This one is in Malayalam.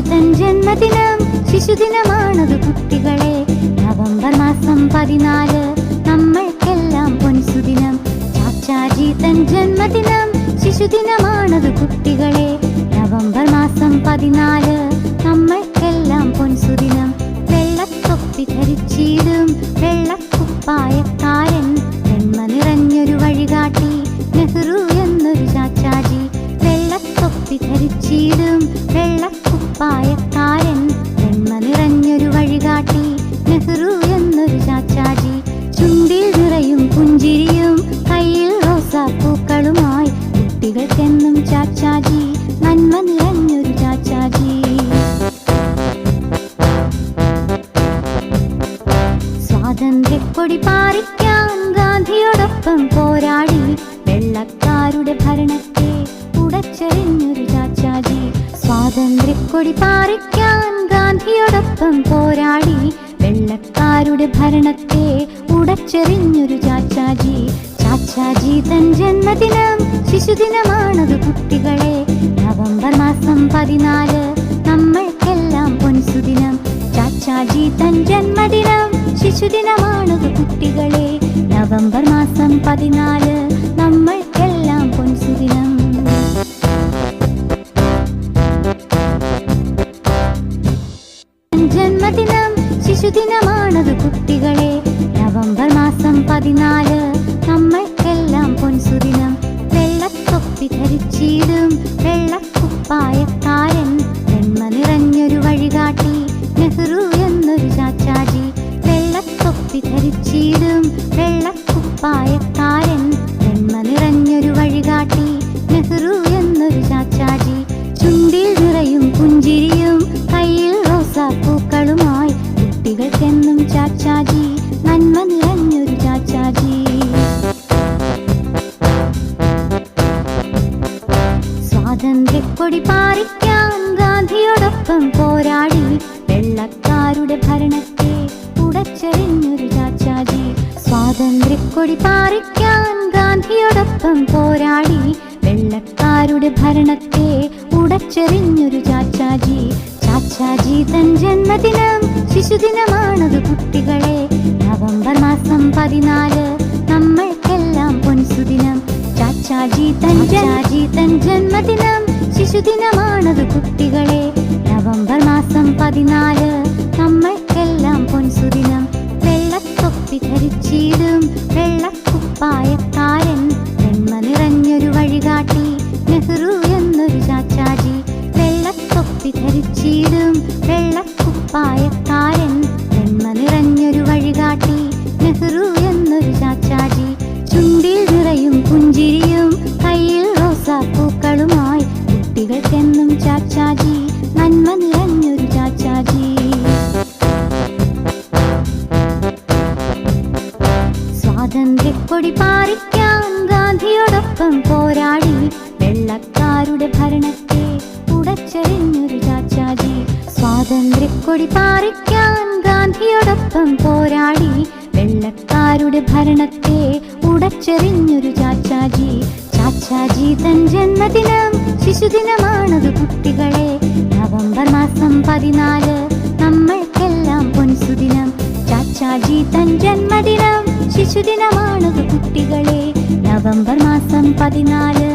തൻ ജന്മദിനം ശിശുദിനമാണത് കുട്ടികളെ. നവംബർ മാസം പതിനാല് നമ്മൾക്കെല്ലാം പൊൻസുദിനം. ചാച്ചാജി തൻ ജന്മദിനം ശിശുദിനമാണത് കുട്ടികളെ. നവംബർ മാസം പതിനാല് ചാച്ചാജി നന്മ നിറഞ്ഞൊരു ചാച്ചാജി. സ്വാതന്ത്ര്യക്കൊടി പാറിക്കാൻ ഗാന്ധിയോടൊപ്പം പോരാടി വെള്ളക്കാരുടെ ഭരണത്തെ ഉടച്ചെറിഞ്ഞൊരു ചാച്ചാജി. സ്വാതന്ത്ര്യക്കൊടി പാറിക്കാൻ ഗാന്ധിയോടൊപ്പം പോരാടി വെള്ളക്കാരുടെ ഭരണത്തെ ഉടച്ചെറിഞ്ഞൊരു ചാച്ചാജി. ചാച്ചാജി തൻ ജന്മദിനം ശിശുദിനമാണത് കുട്ടികളെ. നവംബർ മാസം പതിനാല് നമ്മൾക്കെല്ലാം പൊൻസുദിനം. ചാച്ചാജി തൻ ജന്മദിനം ശിശുദിനമാണത് കുട്ടികളെ. നവംബർ മാസം പതിനാല് നമ്മൾക്കെല്ലാം പൊൻസുദിനം. ജന്മദിനം ശിശുദിനമാണത് കുട്ടികളെ. നവംബർ മാസം പതിനാല് ചാച്ചാജി വെള്ളത്തൊപ്പി ധരിച്ചിടും. വെള്ളക്കുപ്പായക്കാരൻ വെണ്മ നിറഞ്ഞൊരു വഴികാട്ടി നെഹ്റു എന്നൊരു ചാച്ചാജി ചുണ്ടിൽ നിറയും പുഞ്ചിരിയും. കയ്യിൽ റോസാപ്പൂക്കളുമായി കുട്ടികൾക്കെന്നും ചാച്ചാജി നന്മ നിറഞ്ഞൊരു ചാച്ചാജി. സ്വാതന്ത്ര്യക്കൊടി പാറിക്കാൻ ഗാന്ധിയോടൊപ്പം പോരാടി. വെള്ളക്കാരുടെ ഭരണത്തെ ഉടച്ചെറിഞ്ഞൊരു ചാച്ചാജി. സ്വാതന്ത്ര്യക്കൊടി പാറിക്കാൻ ഗാന്ധിയോടൊപ്പം പോരാടി. വെള്ളക്കാരുടെ ഭരണത്തെ ഉടച്ചെറിഞ്ഞൊരു ചാച്ചാജി. ചാച്ചാജി തൻ ജന്മദിനം ശിശുദിനമാണത് കുട്ടികളെ. നവംബർ മാസം പതിനാല് നമ്മൾക്കെല്ലാം പൊൻസുദിനം. ചാച്ചാജി തൻ ചാജി തൻ ജന്മദിനം ശിശുദിനമാണത് കുട്ടികളെ. പതിനാല് നമ്മൾക്കെല്ലാം പൊൻസുദിനം. വെള്ളത്തൊപ്പി ധരിച്ചിടും വെള്ളക്കുപ്പായക്കാരൻ. സ്വാതന്ത്ര്യക്കൊടി പാറിക്കാൻ ഗാന്ധിയോടൊപ്പം പോരാടി. വെള്ളക്കാരുടെ ഭരണത്തെ ഉടച്ചെറിഞ്ഞൊരു ചാച്ചാജി സ്വാതന്ത്ര്യക്കൊടി പാറിക്കാൻ ഗാന്ധിയോടൊപ്പം പോരാടി. വെള്ളക്കാരുടെ ഭരണത്തെ ഉടച്ചെറിഞ്ഞൊരു ചാച്ചാജി ചാച്ചാജി തൻ ജന്മദിനം ശിശുദിനമാണത് കുട്ടികളെ. നവംബർ മാസം പതിനാല് നമ്മൾക്കെല്ലാം പൊൻസുദിനം. ചാച്ചാജി തൻ ജന്മദിനം ശിശുദിനമാണത് കുട്ടികളെ. നവംബർ മാസം പതിനാല്